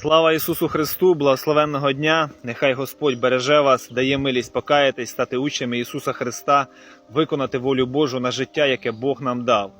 Слава Ісусу Христу, благословенного дня! Нехай Господь береже вас, дає милість покаятись, стати учнями Ісуса Христа, виконати волю Божу на життя, яке Бог нам дав.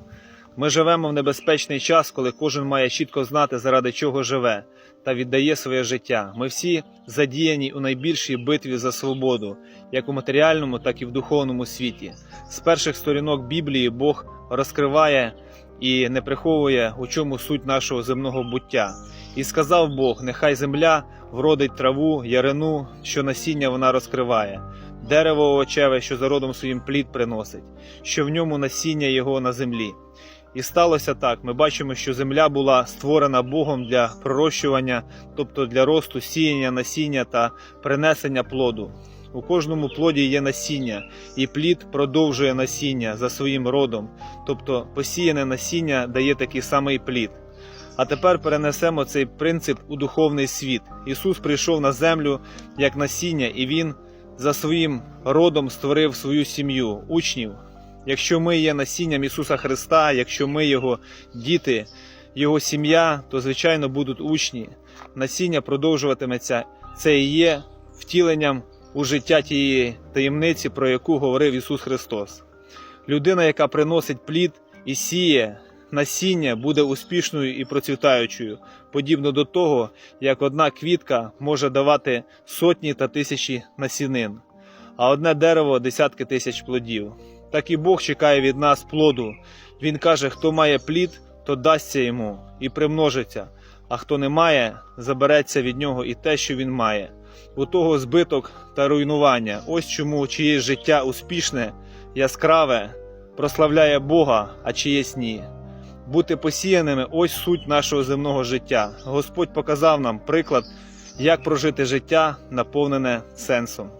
Ми живемо в небезпечний час, коли кожен має чітко знати, заради чого живе, та віддає своє життя. Ми всі задіяні у найбільшій битві за свободу, як у матеріальному, так і в духовному світі. З перших сторінок Біблії Бог розкриває і не приховує, у чому суть нашого земного буття. І сказав Бог: нехай земля вродить траву, ярину, що насіння вона розкриває, дерево овочеве, що за родом своїм плід приносить, що в ньому насіння його на землі. І сталося так. Ми бачимо, що земля була створена Богом для пророщування, тобто для росту, сіяння насіння та принесення плоду. У кожному плоді є насіння, і плід продовжує насіння за своїм родом, тобто посіяне насіння дає такий самий плід. А тепер перенесемо цей принцип у духовний світ. Ісус прийшов на землю як насіння, і Він за своїм родом створив свою сім'ю, учнів. Якщо ми є насінням Ісуса Христа, якщо ми Його діти, Його сім'я, то звичайно будуть учні. Насіння продовжуватиметься. Це і є втіленням у життя тієї таємниці, про яку говорив Ісус Христос. Людина, яка приносить плід і сіє насіння, буде успішною і процвітаючою, подібно до того, як одна квітка може давати сотні та тисячі насінин, а одне дерево десятки тисяч плодів. Так і Бог чекає від нас плоду. Він каже: хто має плід, то дасться йому і примножиться, а хто не має, забереться від нього і те, що він має. У того збиток та руйнування. Ось чому чиєсь життя успішне, яскраве, прославляє Бога, а чиєсь ні. Бути посіяними ось суть нашого земного життя. Господь показав нам приклад, як прожити життя, наповнене сенсом.